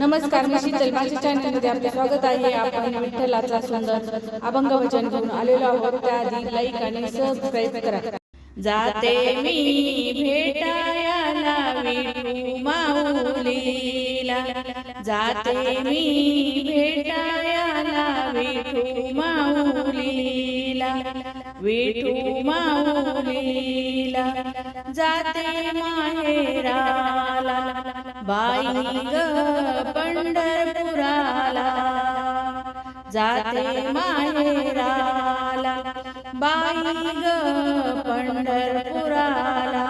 नमस्कार मी माझ्या चॅनलमध्ये आपले स्वागत आहे. आपण विठ्ठलाचा सुंदर अभंग भजन घेऊन आलेलो आहोत. त्याआधी लाईक आणि सबस्क्राईब करा. जाते मी भेटायला विठू माऊलीला जाते मी भेटायला विठू माऊलीला विठू माऊलीला जाते माहेराला. बाई ग पंढरपुराला जाते माहेराला बाई ग पंढरपुराला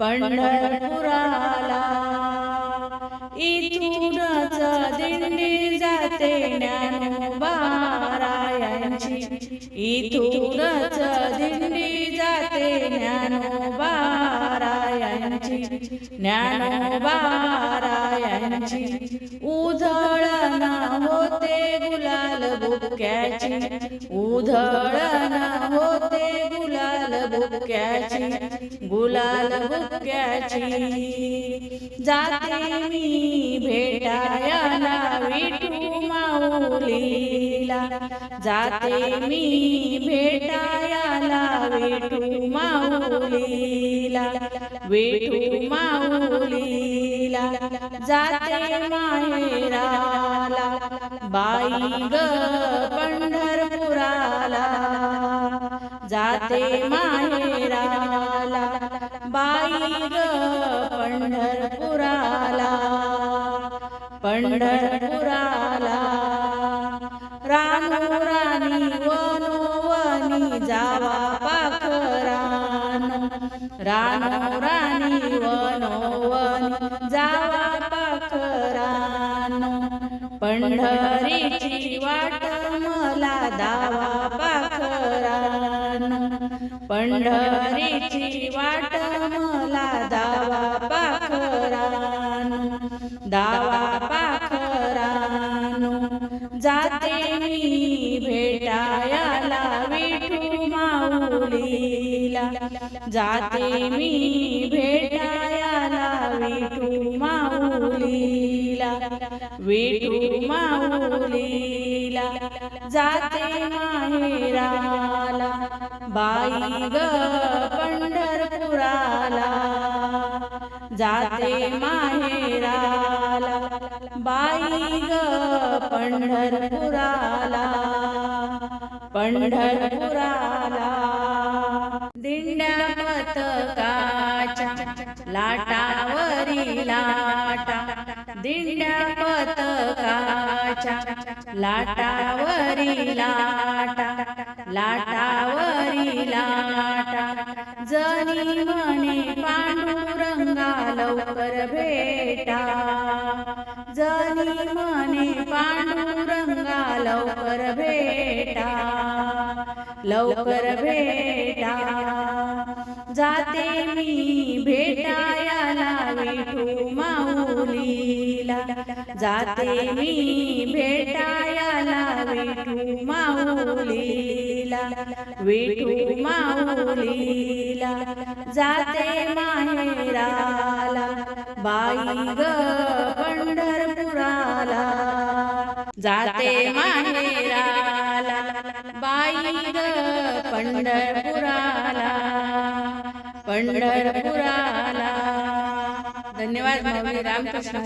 पंढरपुराला. इथूनच दिंडी जाते ज्ञानोबारायांची. इथूनच दिंडी जाते ज्ञानोबारायांची ज्ञानोबारायांची उधळना होते गुलाल बुक्याची. उधळना होते गुलाल बुक्याची गुलाल बुक्याची. जाते मी भेटायला विठू माऊलीला. जाते मी भेटायला विठू माऊलीला विठू माऊलीला जाते माहेराला बाई ग पंढरपुराला. जाते माहेराला बाई ग पंढरपुराला. पंढरपुराला. रानो राणी वनोवनी जावा. रानो राणी वनोवनी जावा पाखरानो. पंढरीची वाट मला दावा पाखरानो. पंढरीची वाट मला दावा पाखरानो. दावा पाखरानो. जाते मी भेटायला विठू माऊलीला जाते मी भेटायला विठू माऊलीला विठू माऊलीला जाते माहेराला बाई ग पंढरपुराला जाते माहेराला बाई ग पंढरपुराला पंढरपुराला. दिंड्या पतकाच्या लाटावरी लाटा. दिंड्या पतकाच्या लाटावरी लाटा. लाटावरी लाटा. जनी म्हणे पांडुरंगा लवकर भेटा. जनी म्हणे पांडुरंगा लवकर भेटा. लवकर भेटा. जाते मी भेटायला विठू माऊलीला. जाते मी भेटायला विठू माऊलीला. विठू माऊलीला. जाते माहेराला बाई ग पंढरपुराला. जाते माहेराला. बाई ग पंढरपुराला पंढरपुराला. धन्यवाद रामकृष्ण